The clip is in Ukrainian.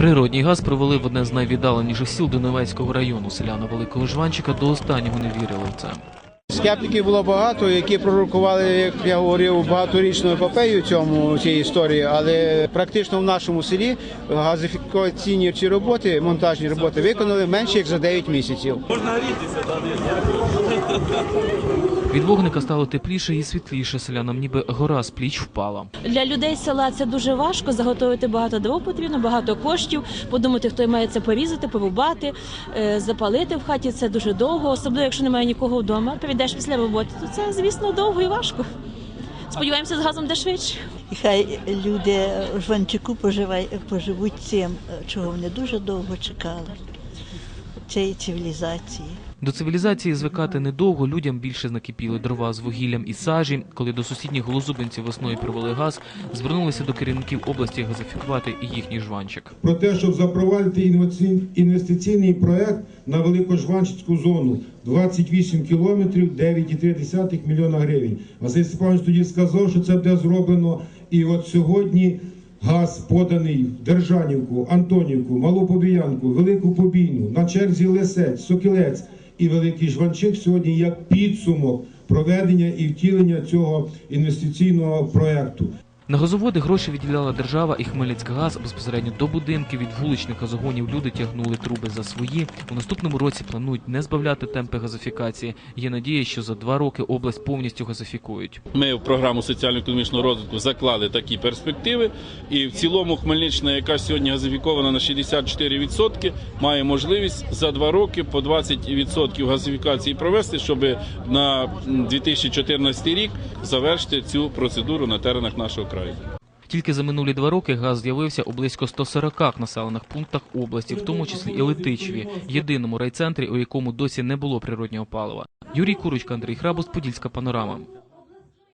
Природній газ провели в одне з найвіддаленіших сіл Донецького району. Селяни Великого Жванчика до останнього не вірили в це. Скептиків було багато, які пророкували, як я говорив, багаторічну епопею цьому цій історії, але практично в нашому селі газифікаційні ці роботи, монтажні роботи виконали менше як за 9 місяців. Від вогника стало тепліше і світліше. Селянам ніби гора з пліч впала. Для людей села це дуже важко. Заготовити багато дров потрібно, багато коштів. Подумати, хто має це порізати, порубати, е, запалити в хаті. Це дуже довго, особливо якщо немає нікого вдома. Прийдеш після роботи, то це звісно довго і важко. Сподіваємося, з газом де швидше. І хай люди в Жванчику поживуть цим, чого вони дуже довго чекали, цієї цивілізації. До цивілізації звикати недовго. Людям більше накипіли дрова з вугіллям і сажі. Коли до сусідніх голозубинців весною привели газ, звернулися до керівників області газифікувати і їхній жванчик. про те, щоб запровадити інвестиційний проект на Великожванчицьку зону 28 кілометрів 9,3 мільйона гривень. Василь Степанович тоді сказав, що це буде зроблено. І от сьогодні газ поданий в Держанівку, Антонівку, Малу Побіянку, Велику Побійну, на черзі Лисець, Сокілець і Великий Жванчик сьогодні як підсумок проведення і втілення цього інвестиційного проекту. На газоводи гроші відділяла держава і Хмельницькгаз безпосередньо до будинків від вуличних газогонів люди тягнули труби за свої. У наступному році планують не збавляти темпи газифікації. Є надія, що за два роки область повністю газифікують. Ми в програму соціально-економічного розвитку заклали такі перспективи. І в цілому Хмельниччина, яка сьогодні газифікована на 64%, має можливість за два роки по 20% газифікації провести, щоб на м, 2014 рік завершити цю процедуру на теренах нашого краю. Тільки за минулі два роки газ з'явився у близько 140 населених пунктах області, в тому числі і Летичеві, єдиному райцентрі, у якому досі не було природнього палива. Юрій Курочка, Андрій Храбус, Подільська панорама.